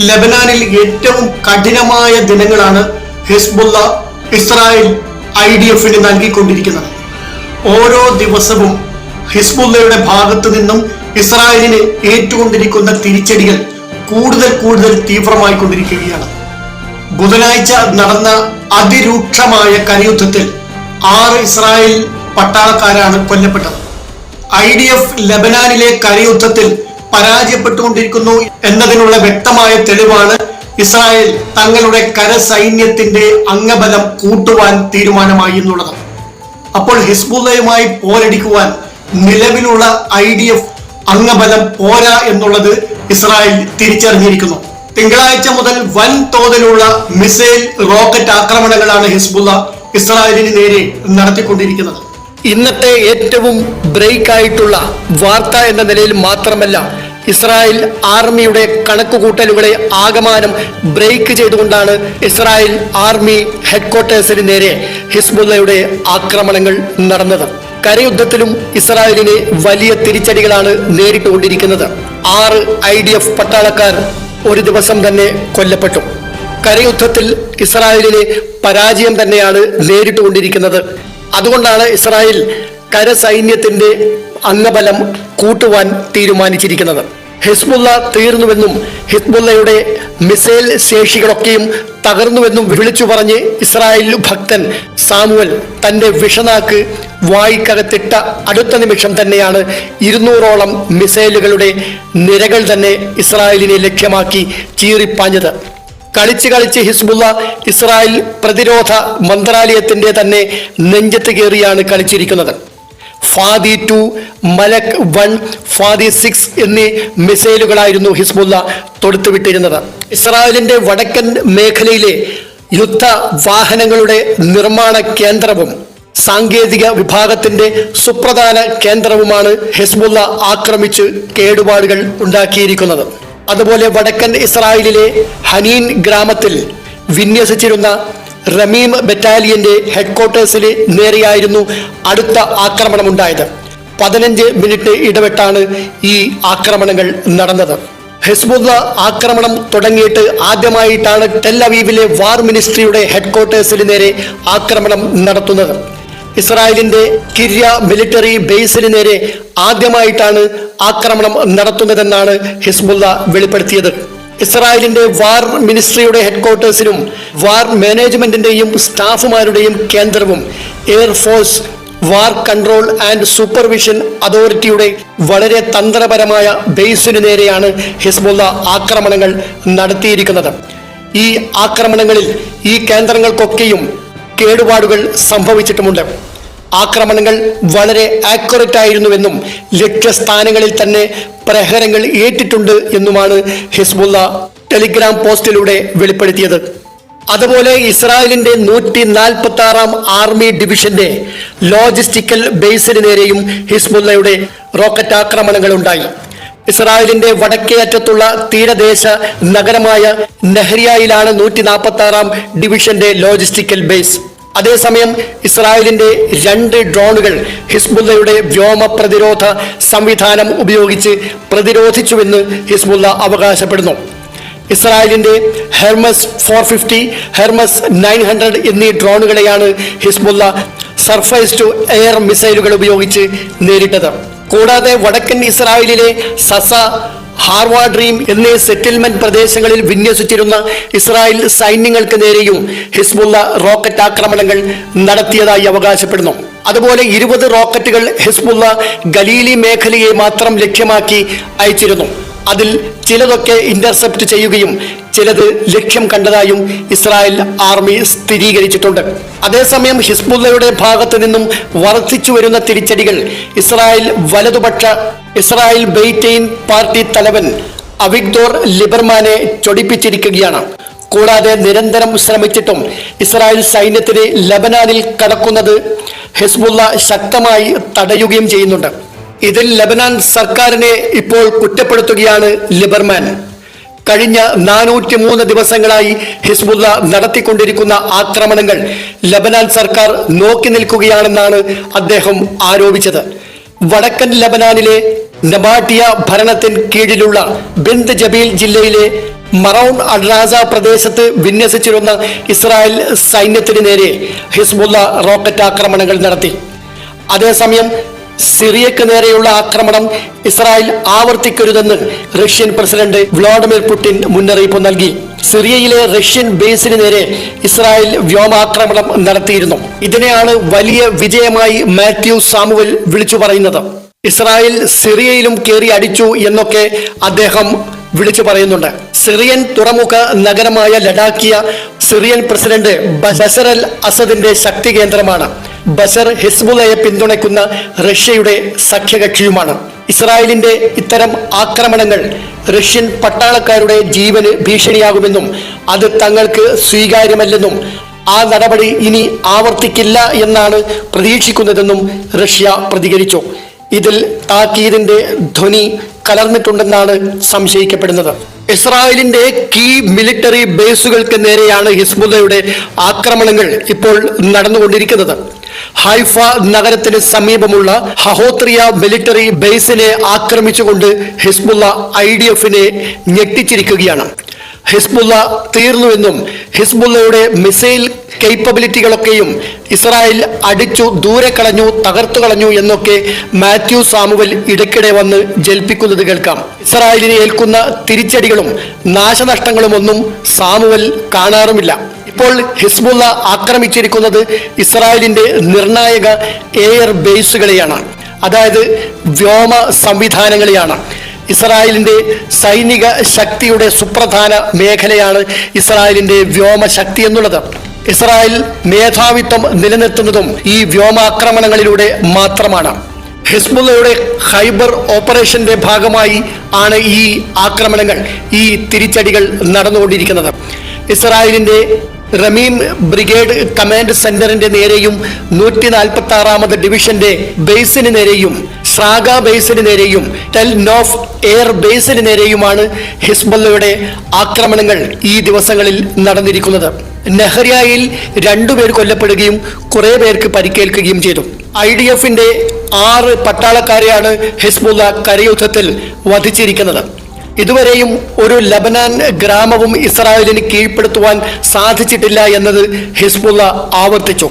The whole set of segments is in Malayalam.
ലബനാനിൽ ഏറ്റവും കഠിനമായ ദിനങ്ങളാണ് ഹിസ്ബുള്ള ഇസ്രായേൽ ഐ ഡി എഫിന് നൽകിക്കൊണ്ടിരിക്കുന്നത്. ഓരോ ദിവസവും ഹിസ്ബുള്ളയുടെ ഭാഗത്തു നിന്നും ഇസ്രായേലിന് ഏറ്റുകൊണ്ടിരിക്കുന്ന തിരിച്ചടികൾ കൂടുതൽ കൂടുതൽ തീവ്രമായി കൊണ്ടിരിക്കുകയാണ് ബുധനാഴ്ച നടന്ന അതിരൂക്ഷമായ കരയുദ്ധത്തിൽ ആറ് ഇസ്രായേൽ പട്ടാളക്കാരാണ് കൊല്ലപ്പെട്ടത്. ഐ ഡി എഫ് ലബനാനിലെ കരയുദ്ധത്തിൽ പരാജയപ്പെട്ടുകൊണ്ടിരിക്കുന്നു എന്നതിനുള്ള വ്യക്തമായ തെളിവാണ് ഇസ്രായേൽ തങ്ങളുടെ കരസൈന്യത്തിന്റെ അംഗബലം കൂട്ടുവാൻ തീരുമാനമായി എന്നുള്ളത്. അപ്പോൾ ഹിസ്ബുല്ലയുമായി പോരടിക്കുവാൻ നിലവിലുള്ള ഐ ഡി എഫ് അംഗബലം പോരാ എന്നുള്ളത് ഇസ്രായേൽ തിരിച്ചറിഞ്ഞിരിക്കുന്നു. തിങ്കളാഴ്ച മുതൽ വൻ തോതിലുള്ള മിസൈൽ റോക്കറ്റ് ആക്രമണങ്ങളാണ് ഹിസ്ബുല്ല ഇസ്രായേലിന് നേരെ നടത്തിക്കൊണ്ടിരിക്കുന്നത്. ഇന്നത്തെ ഏറ്റവും ബ്രേക്ക് ആയിട്ടുള്ള വാർത്ത എന്ന നിലയിൽ മാത്രമല്ല ഇസ്രായേൽ ആർമിയുടെ കണക്കുകൂട്ടലുകളെ ആകമാനം ബ്രേക്ക് ചെയ്തുകൊണ്ടാണ് ഇസ്രായേൽ ആർമി ഹെഡ്ക്വാർട്ടേഴ്സിന് നേരെ ഹിസ്ബുള്ളയുടെ ആക്രമണങ്ങൾ നടന്നത്. കരയുദ്ധത്തിലും ഇസ്രായേലിനെ വലിയ തിരിച്ചടികളാണ് നേരിട്ടുകൊണ്ടിരിക്കുന്നത്. ആറ് ഐ ഡി എഫ് പട്ടാളക്കാർ ഒരു ദിവസം തന്നെ കൊല്ലപ്പെട്ടു. കരയുദ്ധത്തിൽ ഇസ്രായേലിന് പരാജയം തന്നെയാണ് നേരിട്ടുകൊണ്ടിരിക്കുന്നത്. അതുകൊണ്ടാണ് ഇസ്രായേൽ കരസൈന്യത്തിന്റെ അംഗബലം കൂട്ടുവാൻ തീരുമാനിച്ചിരിക്കുന്നത്. ഹിസ്ബുള്ള തീർന്നുവെന്നും ഹിസ്ബുള്ളയുടെ മിസൈൽ ശേഷികളൊക്കെയും തകർന്നുവെന്നും വിളിച്ചു പറഞ്ഞ് ഇസ്രായേൽ ഭക്തൻ സാമുവൽ തന്റെ വിഷനാക്ക് വായിക്കകത്തിട്ട അടുത്ത നിമിഷം തന്നെയാണ് ഇരുന്നൂറോളം മിസൈലുകളുടെ നിരകൾ തന്നെ ഇസ്രായേലിനെ ലക്ഷ്യമാക്കി ചീറിപ്പാഞ്ഞത് കളിച്ച് കളിച്ച് ഹിസ്ബുള്ള ഇസ്രായേൽ പ്രതിരോധ മന്ത്രാലയത്തിന്റെ തന്നെ നെഞ്ചത്ത് കയറിയാണ് കളിച്ചിരിക്കുന്നത്. Fadi two Malak one Fadi six എന്നീ മിസൈലുകളായിരുന്നു ഹിസ്ബുള്ള തൊടുത്തുവിട്ടിരുന്നത്. ഇസ്രായേലിന്റെ വടക്കൻ മേഖലയിലെ യുദ്ധ വാഹനങ്ങളുടെ നിർമ്മാണ കേന്ദ്രവും സാങ്കേതിക വിഭാഗത്തിന്റെ സുപ്രധാന കേന്ദ്രവുമാണ് ഹിസ്ബുള്ള ആക്രമിച്ച് കേടുപാടുകൾ ഉണ്ടാക്കിയിരിക്കുന്നത്. അതുപോലെ വടക്കൻ ഇസ്രായേലിലെ ഹനീൻ ഗ്രാമത്തിൽ വിന്യസിച്ചിരുന്ന റമീം ബറ്റാലിയന്റെ ഹെഡ്ക്വാർട്ടേഴ്സിന് നേരെയായിരുന്നു അടുത്ത ആക്രമണം ആക്രമണമുണ്ടായത്. പതിനഞ്ച് മിനിറ്റ് ഇടവിട്ടാണ് ഈ ആക്രമണങ്ങൾ നടന്നത്. ഹെസ്ബുല്ല ആക്രമണം തുടങ്ങിയിട്ട് ആദ്യമായിട്ടാണ് ടെല്ലവീവിലെ വാർ മിനിസ്ട്രിയുടെ ഹെഡ്ക്വാർട്ടേഴ്സിന് നേരെ ആക്രമണം നടത്തുന്നത്. ഇസ്രായേലിന്റെ കിര്യ മിലിറ്ററി ബേസിന് നേരെ ആദ്യമായിട്ടാണ് ആക്രമണം നടത്തുന്നതെന്നാണ് ഹിസ്ബുല്ല വെളിപ്പെടുത്തിയത്. ഇസ്രായേലിന്റെ വാർ മിനിസ്ട്രിയുടെ ഹെഡ്ക്വാർട്ടേഴ്സിനും വാർ മാനേജ്മെന്റിന്റെയും സ്റ്റാഫുമാരുടെയും കേന്ദ്രവും air force war control and supervision അതോറിറ്റിയുടെ വളരെ തന്ത്രപരമായ ബേസിനു നേരെയാണ് ഹിസ്ബുല്ല ആക്രമണങ്ങൾ നടത്തിയിരിക്കുന്നത്. ഈ ആക്രമണങ്ങളിൽ ഈ കേന്ദ്രങ്ങൾക്കൊക്കെയും കേടുപാടുകൾ സംഭവിച്ചിട്ടുമുണ്ട്. ആക്രമണങ്ങൾ വളരെ ആക്യുറേറ്റ് ആയിരുന്നുവെന്നും ലക്ഷ്യസ്ഥാനങ്ങളിൽ തന്നെ പ്രഹരങ്ങൾ ഏറ്റിട്ടുണ്ട് എന്നുമാണ് ഹിസ്ബുള്ള ടെലിഗ്രാം പോസ്റ്റിലൂടെ വെളിപ്പെടുത്തിയത്. അതുപോലെ ഇസ്രായേലിന്റെ നൂറ്റി നാൽപ്പത്തി ആറാം ആർമി ഡിവിഷന്റെ ലോജിസ്റ്റിക്കൽ ബേസിന് നേരെയും ഹിസ്ബുള്ളയുടെ റോക്കറ്റ് ആക്രമണങ്ങൾ ഉണ്ടായി ഇസ്രായേലിന്റെ വടക്കേ അറ്റത്തുള്ള തീരദേശ നഗരമായ നെഹ്രിയയിലാണ് നൂറ്റി നാൽപ്പത്തി ആറാം ഡിവിഷന്റെ ലോജിസ്റ്റിക്കൽ ബേസ്. അതേസമയം ഇസ്രായേലിന്റെ രണ്ട് ഡ്രോണുകൾ ഹിസ്ബുല്ലയുടെ വ്യോമ പ്രതിരോധ സംവിധാനം ഉപയോഗിച്ച് പ്രതിരോധിച്ചുവെന്ന് ഹിസ്ബുല്ല അവകാശപ്പെടുന്നു. ഇസ്രായേലിന്റെ Hermes four fifty Hermes nine hundred എന്നീ ഡ്രോണുകളെയാണ് ഹിസ്ബുല്ല സർഫേസ് ടു എയർ മിസൈലുകൾ ഉപയോഗിച്ച് നേരിട്ടത്. കൂടാതെ വടക്കൻ ഇസ്രായേലിലെ സസ ഹാർവാഡ്രീം എന്നീ സെറ്റിൽമെന്റ് പ്രദേശങ്ങളിൽ വിന്യസിച്ചിരുന്ന ഇസ്രായേൽ സൈന്യങ്ങൾക്ക് നേരെയും ഹിസ്ബുള്ള റോക്കറ്റ് ആക്രമണങ്ങൾ നടത്തിയതായി അവകാശപ്പെടുന്നു. അതുപോലെ ഇരുപത് റോക്കറ്റുകൾ ഹിസ്ബുള്ള ഗലീലി മേഖലയെ മാത്രം ലക്ഷ്യമാക്കി അയച്ചിരുന്നു. അതിൽ ചിലതൊക്കെ ഇന്റർസെപ്റ്റ് ചെയ്യുകയും ചിലത് ലക്ഷ്യം കണ്ടതായും ഇസ്രായേൽ ആർമി സ്ഥിരീകരിച്ചിട്ടുണ്ട്. അതേസമയം ഹിസ്ബുള്ളയുടെ ഭാഗത്തു നിന്നും വർദ്ധിച്ചു വരുന്ന തിരിച്ചടികൾ ഇസ്രായേൽ വലതുപക്ഷ ഇസ്രായേൽ ബെയ്റ്റെയിൻ പാർട്ടി തലവൻ അവിഗ്ദോർ ലിബർമാനെ ചൊടിപ്പിച്ചിരിക്കുകയാണ്. കൂടാതെ നിരന്തരം ശ്രമിച്ചിട്ടും ഇസ്രായേൽ സൈന്യത്തിന് ലബനാനിൽ കടക്കുന്നത് ഹിസ്ബുള്ള ശക്തമായി തടയുകയും ചെയ്യുന്നുണ്ട്. ഇതിൽ ലബനാൻ സർക്കാരിനെ ഇപ്പോൾ കുറ്റപ്പെടുത്തുകയാണ് ലിബർമാൻ. കഴിഞ്ഞ നാനൂറ്റി മൂന്ന് ദിവസങ്ങളായി ഹിസ്ബുല്ല നടത്തിക്കൊണ്ടിരിക്കുന്ന ആക്രമണങ്ങൾ ലബനാൻ സർക്കാർ നോക്കി നിൽക്കുകയാണെന്നാണ് അദ്ദേഹം ആരോപിച്ചത്. വടക്കൻ ലബനാനിലെ നബാട്ടിയ ഭരണത്തിന് കീഴിലുള്ള ബിന്ദ് ജബീൽ ജില്ലയിലെ മറൌൺ അഡ്രാസ പ്രദേശത്ത് വിന്യസിച്ചിരുന്ന ഇസ്രായേൽ സൈന്യത്തിന് നേരെ ഹിസ്ബുല്ല റോക്കറ്റ് ആക്രമണങ്ങൾ നടത്തി. അതേസമയം സിറിയക്ക് നേരെയുള്ള ആക്രമണം ഇസ്രായേൽ ആവർത്തിക്കരുതെന്ന് റഷ്യൻ പ്രസിഡന്റ് വ്ളാഡിമിർ പുടിൻ മുന്നറിയിപ്പ് നൽകി. സിറിയയിലെ റഷ്യൻ ബേസിന് നേരെ ഇസ്രായേൽ വ്യോമാക്രമണം നടത്തിയിരുന്നു. ഇതിനെയാണ് വലിയ വിജയമായി മാത്യു സാമുവൽ വിളിച്ചു പറയുന്നത്. ഇസ്രായേൽ സിറിയയിലും കയറി അടിച്ചു എന്നൊക്കെ അദ്ദേഹം വിളിച്ചു പറയുന്നുണ്ട്. സിറിയൻ തുറമുഖ നഗരമായ Latakia Syrian president Bashar al അസദിന്റെ ശക്തി കേന്ദ്രമാണ്. ബസർ ഹിസ്ബുലയെ പിന്തുണയ്ക്കുന്ന റഷ്യയുടെ സഖ്യകക്ഷിയുമാണ്. ഇസ്രായേലിന്റെ ഇത്തരം ആക്രമണങ്ങൾ റഷ്യൻ പട്ടാളക്കാരുടെ ജീവന് ഭീഷണിയാകുമെന്നും അത് തങ്ങൾക്ക് സ്വീകാര്യമല്ലെന്നും ആ നടപടി ഇനി ആവർത്തിക്കില്ല എന്നാണ് പ്രതീക്ഷിക്കുന്നതെന്നും റഷ്യ പ്രതികരിച്ചു. ഇതിൽ താക്കീതിന്റെ ധ്വനി കലർന്നിട്ടുണ്ടെന്നാണ് സംശയിക്കപ്പെടുന്നത്. ഇസ്രായേലിന്റെ കീ മിലിറ്ററി ബേസുകൾക്ക് നേരെയാണ് ഹിസ്ബുള്ളയുടെ ആക്രമണങ്ങൾ ഇപ്പോൾ നടന്നുകൊണ്ടിരിക്കുന്നത്. ഹൈഫ നഗരത്തിന് സമീപമുള്ള ഹഹോത്രിയ മിലിറ്ററി ബേസിനെ ആക്രമിച്ചുകൊണ്ട് ഹിസ്ബുള്ള ഐ ഡി എഫിനെ ഞെട്ടിച്ചിരിക്കുകയാണ്. ഹിസ്ബുള്ള തീർന്നുവെന്നും ഹിസ്ബുള്ളയുടെ മിസൈൽ കേപ്പബിലിറ്റികളൊക്കെയും ഇസ്രായേൽ അടിച്ചു ദൂരെ കളഞ്ഞു തകർത്തു കളഞ്ഞു എന്നൊക്കെ മാത്യു സാമുവൽ ഇടയ്ക്കിടെ വന്ന് ജൽപ്പിക്കുന്നത് കേൾക്കാം. ഇസ്രായേലിനെ ഏൽക്കുന്ന തിരിച്ചടികളും നാശനഷ്ടങ്ങളും ഒന്നും സാമുവൽ കാണാറുമില്ല. ഇപ്പോൾ ഹിസ്ബുള്ള ആക്രമിച്ചിരിക്കുന്നത് ഇസ്രായേലിന്റെ നിർണായക എയർ ബേസുകളെയാണ്. അതായത് വ്യോമ സംവിധാനങ്ങളെയാണ്. ഇസ്രായേലിന്റെ സൈനിക ശക്തിയുടെ സുപ്രധാന മേഖലയാണ് ഇസ്രായേലിന്റെ വ്യോമശക്തി എന്നുള്ളത്. ഇസ്രായേൽ മേധാവിത്വം നിലനിർത്തുന്നതും ഈ വ്യോമാക്രമണങ്ങളിലൂടെ മാത്രമാണ്. ഹിസ്ബുള്ളയുടെ ഹൈബർ ഓപ്പറേഷന്റെ ഭാഗമായി ആണ് ഈ ആക്രമണങ്ങൾ ഈ തിരിച്ചടികൾ നടന്നുകൊണ്ടിരിക്കുന്നത്. ഇസ്രായേലിന്റെ റമീം ബ്രിഗേഡ് കമാൻഡ് സെന്ററിന്റെ നേരെയും നൂറ്റി നാൽപ്പത്തി ആറാമത് ഡിവിഷന്റെ ബേസിന് നേരെയും ഷ്രാഗ ബേസിന് നേരെയും ടെൽ നോഫ് എയർ ബേസിന് നേരെയുമാണ് ഹിസ്ബുള്ളയുടെ ആക്രമണങ്ങൾ ഈ ദിവസങ്ങളിൽ നടന്നിരിക്കുന്നത്. നെഹ്റിയയിൽ രണ്ടുപേർ കൊല്ലപ്പെടുകയും കുറെ പേർക്ക് പരിക്കേൽക്കുകയും ചെയ്തു. ഐ ഡി എഫിന്റെ ആറ് പട്ടാളക്കാരെയാണ് ഹിസ്ബുള്ള കരയുദ്ധത്തിൽ വധിച്ചിരിക്കുന്നത്. ഇതുവരെയും ഒരു ലബനാൻ ഗ്രാമവും ഇസ്രായേലിന് കീഴ്പ്പെടുത്തുവാൻ സാധിച്ചിട്ടില്ല എന്നത് ഹിസ്ബുള്ള ആവർത്തിച്ചു.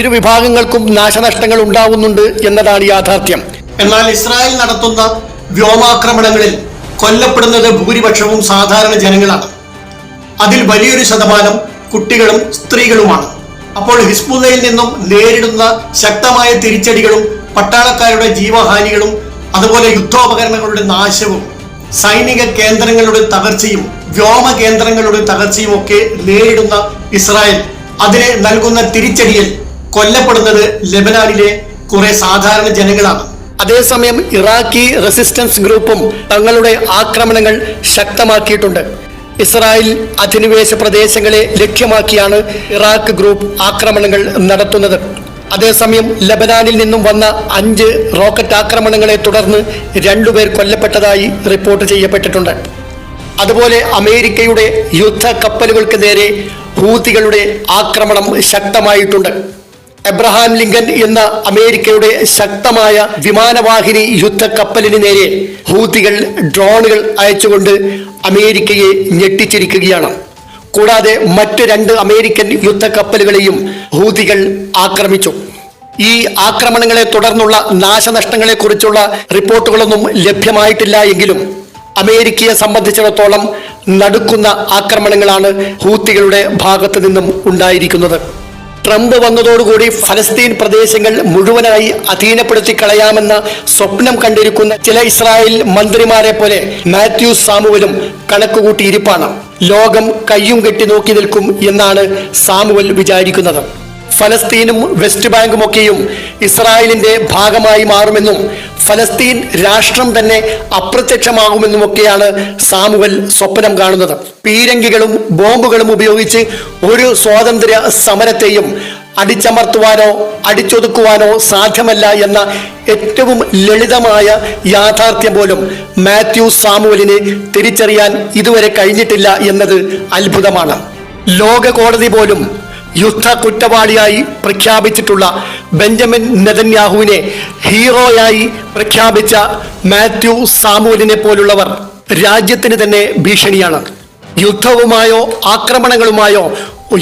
ഇരു വിഭാഗങ്ങൾക്കും നാശനഷ്ടങ്ങൾ ഉണ്ടാവുന്നുണ്ട് എന്നതാണ് യാഥാർത്ഥ്യം. എന്നാൽ ഇസ്രായേൽ നടത്തുന്ന വ്യോമാക്രമണങ്ങളിൽ കൊല്ലപ്പെടുന്നത് ഭൂരിപക്ഷവും സാധാരണ ജനങ്ങളാണ്. അതിൽ വലിയൊരു ശതമാനം കുട്ടികളും സ്ത്രീകളുമാണ്. അപ്പോൾ ഹിസ്ബുള്ളയിൽ നിന്നും നേരിടുന്ന ശക്തമായ തിരിച്ചടികളും പട്ടാളക്കാരുടെ ജീവഹാനികളും അതുപോലെ യുദ്ധോപകരണങ്ങളുടെ നാശവും സൈനിക കേന്ദ്രങ്ങളുടെ തകർച്ചയും വ്യോമ കേന്ദ്രങ്ങളുടെ തകർച്ചയും ഒക്കെ നേരിടുന്ന ഇസ്രായേൽ അതിന് നൽകുന്ന തിരിച്ചടിയിൽ കൊല്ലപ്പെടുന്നത് ലെബനാനിലെ കുറെ സാധാരണ ജനങ്ങളാണ്. അതേസമയം ഇറാഖി റെസിസ്റ്റൻസ് ഗ്രൂപ്പും തങ്ങളുടെ ആക്രമണങ്ങൾ ശക്തമാക്കിയിട്ടുണ്ട്. ഇസ്രായേൽ അധിനിവേശ പ്രദേശങ്ങളെ ലക്ഷ്യമാക്കിയാണ് ഇറാഖ് ഗ്രൂപ്പ് ആക്രമണങ്ങൾ നടത്തുന്നത്. അതേസമയം ലബനാനിൽ നിന്നും വന്ന അഞ്ച് റോക്കറ്റ് ആക്രമണങ്ങളെ തുടർന്ന് രണ്ടുപേർ കൊല്ലപ്പെട്ടതായി റിപ്പോർട്ട് ചെയ്യപ്പെട്ടിട്ടുണ്ട്. അതുപോലെ അമേരിക്കയുടെ യുദ്ധ കപ്പലുകൾക്ക് നേരെ ഹൂത്തികളുടെ ആക്രമണം ശക്തമായിട്ടുണ്ട്. എബ്രഹാം ലിങ്കൻ എന്ന അമേരിക്കയുടെ ശക്തമായ വിമാനവാഹിനി യുദ്ധ കപ്പലിന് നേരെ ഹൂത്തികൾ ഡ്രോണുകൾ അയച്ചുകൊണ്ട് അമേരിക്കയെ ഞെട്ടിച്ചിരിക്കുകയാണ്. കൂടാതെ മറ്റു രണ്ട് അമേരിക്കൻ യുദ്ധ കപ്പലുകളെയും ഹൂതികൾ ആക്രമിച്ചു. ഈ ആക്രമണങ്ങളെ തുടർന്നുള്ള നാശനഷ്ടങ്ങളെക്കുറിച്ചുള്ള റിപ്പോർട്ടുകളൊന്നും ലഭ്യമായിട്ടില്ല എങ്കിലും അമേരിക്കയെ സംബന്ധിച്ചിടത്തോളം നടുക്കുന്ന ആക്രമണങ്ങളാണ് ഹൂത്തികളുടെ ഭാഗത്തു നിന്നും ഉണ്ടായിരിക്കുന്നത്. ട്രംപ് വന്നതോടുകൂടി ഫലസ്തീൻ പ്രദേശങ്ങൾ മുഴുവനായി അധീനപ്പെടുത്തി കളയാമെന്ന സ്വപ്നം കണ്ടിരിക്കുന്ന ചില ഇസ്രായേൽ മന്ത്രിമാരെ പോലെ മാത്യു സാമുവലും കണക്കുകൂട്ടിയിരിപ്പാണ്. ലോകം കയ്യും കെട്ടി നോക്കി നിൽക്കും എന്നാണ് സാമുവൽ വിചാരിക്കുന്നത്. ഫലസ്തീനും വെസ്റ്റ് ബാങ്കും ഒക്കെയും ഇസ്രായേലിന്റെ ഭാഗമായി മാറുമെന്നും ഫലസ്തീൻ രാഷ്ട്രം തന്നെ അപ്രത്യക്ഷമാകുമെന്നുമൊക്കെയാണ് സാമുവൽ സ്വപ്നം കാണുന്നത്. പീരങ്കികളും ബോംബുകളും ഉപയോഗിച്ച് ഒരു സ്വാതന്ത്ര്യ സമരത്തെയും അടിച്ചമർത്തുവാനോ അടിച്ചൊതുക്കുവാനോ സാധ്യമല്ല എന്ന ഏറ്റവും ലളിതമായ യാഥാർത്ഥ്യം പോലും മാത്യു സാമുവലിന് തിരിച്ചറിയാൻ ഇതുവരെ കഴിഞ്ഞിട്ടില്ല എന്നത് അത്ഭുതമാണ്. ലോക കോടതി പോലും യുദ്ധ കുറ്റവാളിയായി പ്രഖ്യാപിച്ചിട്ടുള്ള ബെഞ്ചമിൻ നെതന്യാഹുവിനെ ഹീറോയായി പ്രഖ്യാപിച്ച മാത്യു സാമൂലിനെ പോലുള്ളവർ രാജ്യത്തിന് തന്നെ ഭീഷണിയാണ്. യുദ്ധവുമായോ ആക്രമണങ്ങളുമായോ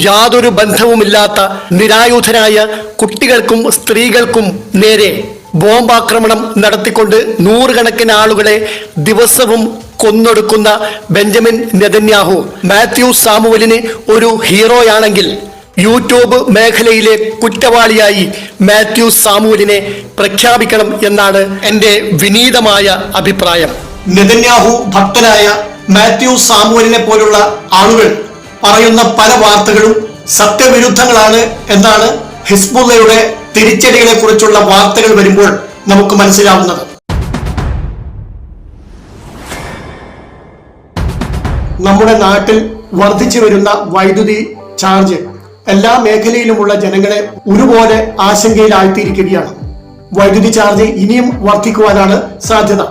യാതൊരു ബന്ധവുമില്ലാത്ത നിരായുധരായ കുട്ടികൾക്കും സ്ത്രീകൾക്കും നേരെ ബോംബാക്രമണം നടത്തിക്കൊണ്ട് നൂറുകണക്കിന് ആളുകളെ ദിവസവും കൊന്നൊടുക്കുന്ന ബെഞ്ചമിൻ നെതന്യാഹു മാത്യു സാമുവലിന് ഒരു ഹീറോയാണെങ്കിൽ യൂട്യൂബ് മേഖലയിലെ കുറ്റവാളിയായി മാത്യു സാമൂലിനെ പ്രഖ്യാപിക്കണം എന്നാണ് എന്റെ വിനീതമായ അഭിപ്രായം. നെതന്യാഹു ഭക്തനായ മാത്യു സാമുവലിനെ പോലുള്ള ആളുകൾ പറയുന്ന പല വാർത്തകളും സത്യവിരുദ്ധങ്ങളാണ് എന്നാണ് ഹിസ്ബുള്ളയുടെ തിരിച്ചടികളെ കുറിച്ചുള്ള വാർത്തകൾ വരുമ്പോൾ നമുക്ക് മനസ്സിലാവുന്നത്. നമ്മുടെ നാട്ടിൽ വർദ്ധിച്ചു വരുന്ന വൈദ്യുതി ചാർജ് എല്ലാ മേഖലയിലുമുള്ള ജനങ്ങളെ ഒരുപോലെ ആശങ്കയിലാഴ്ത്തിയിരിക്കുകയാണ്. വൈദ്യുതി ചാർജ് ഇനിയും വർദ്ധിക്കുവാനാണ് സാധ്യത.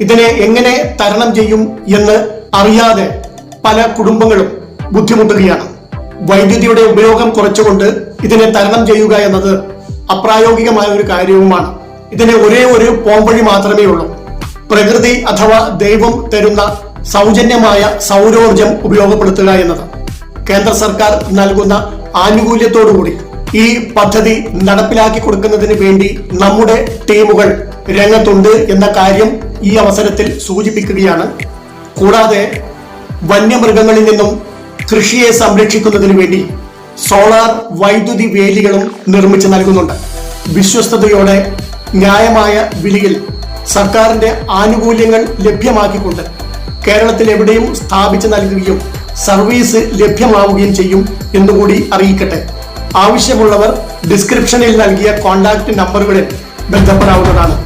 ഇതിനെ എങ്ങനെ തരണം ചെയ്യും എന്ന് അറിയാതെ പല കുടുംബങ്ങളും ബുദ്ധിമുട്ടുകയാണ്. വൈദ്യുതിയുടെ ഉപയോഗം കുറച്ചുകൊണ്ട് ഇതിനെ തരണം ചെയ്യുക എന്നത് അപ്രായോഗികമായ ഒരു കാര്യവുമാണ്. ഇതിന് ഒരേ ഒരു പോംവഴി മാത്രമേ ഉള്ളൂ. പ്രകൃതി അഥവാ ദൈവം തരുന്ന സൗജന്യമായ സൗരോർജം ഉപയോഗപ്പെടുത്തുക എന്നത്. കേന്ദ്ര സർക്കാർ നൽകുന്ന ആനുകൂല്യത്തോടുകൂടി ഈ പദ്ധതി നടപ്പിലാക്കി കൊടുക്കുന്നതിന് വേണ്ടി നമ്മുടെ ടീമുകൾ രംഗത്തുണ്ട് എന്ന കാര്യം ഈ അവസരത്തിൽ സൂചിപ്പിക്കുകയാണ്. കൂടാതെ വന്യമൃഗങ്ങളിൽ നിന്നും കൃഷിയെ സംരക്ഷിക്കുന്നതിന് വേണ്ടി സോളാർ വൈദ്യുതി വേലികളും നിർമ്മിച്ചു നൽകുന്നുണ്ട്. വിശ്വസ്തയോടെ ന്യായമായ വിലയിൽ സർക്കാരിന്റെ ആനുകൂല്യങ്ങൾ ലഭ്യമാക്കിക്കൊണ്ട് കേരളത്തിൽ എവിടെയും സ്ഥാപിച്ചു നൽകുകയും സർവീസ് ലഭ്യമാവുകയും ചെയ്യും എന്നുകൂടി അറിയിക്കട്ടെ. ആവശ്യമുള്ളവർ ഡിസ്ക്രിപ്ഷനിൽ നൽകിയ കോൺടാക്ട് നമ്പറുകളിൽ ബന്ധപ്പെടാവുന്നതാണ്.